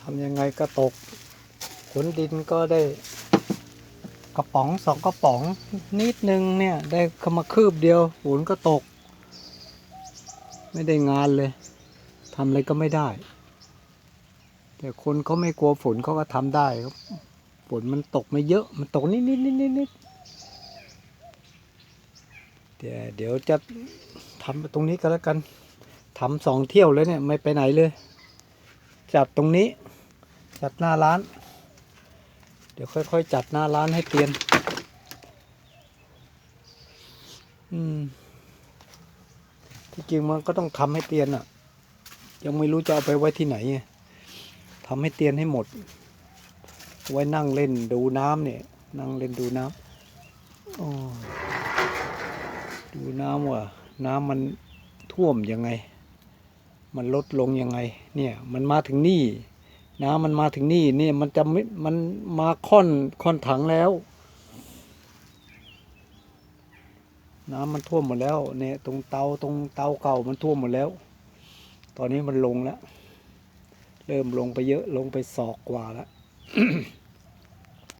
ทำยังไงก็ตกขนดินก็ได้กระป๋องสองกระป๋องนิดนึงเนี่ย ได้เข้ามาคืบเดียวฝนก็ตก ไม่ได้งานเลยทำอะไรก็ไม่ได้ แต่คนเขาไม่กลัวฝนเขาก็ทำได้ครับฝนมันตกไม่เยอะมันตกนิดนิดนิดนิดนิดเดี๋ยวเดี๋ยวจะทำตรงนี้ก็แล้วกันทำสองเที่ยวแล้วเนี่ยไม่ไปไหนเลย จัดตรงนี้ จัดหน้าร้าน เดี๋ยวค่อย ๆ จัดหน้าร้านให้เปลี่ยน อืม ที่จริงมันก็ต้องทำให้เตียนอะ ยังไม่รู้จะเอาไปไว้ที่ไหนทำให้เตียนให้หมด ไว้นั่งเล่นดูน้ำเนี่ย นั่งเล่นดูน้ำดูน้ำว่าน้ำมันท่วมยังไง มันลดลงยังไง เนี่ย มันมาถึงนี่ น้ำมันมาถึงนี่เนี่ยมันจะไม่มันมาค่อนค่อนถังแล้ว น้ำมันท่วมหมดแล้ว เนี่ย ตรงเตาตรงเตาเก่ามันท่วมหมดแล้ว ตอนนี้มันลงแล้ว เริ่มลงไปเยอะลงไปศอกกว่าแล้ว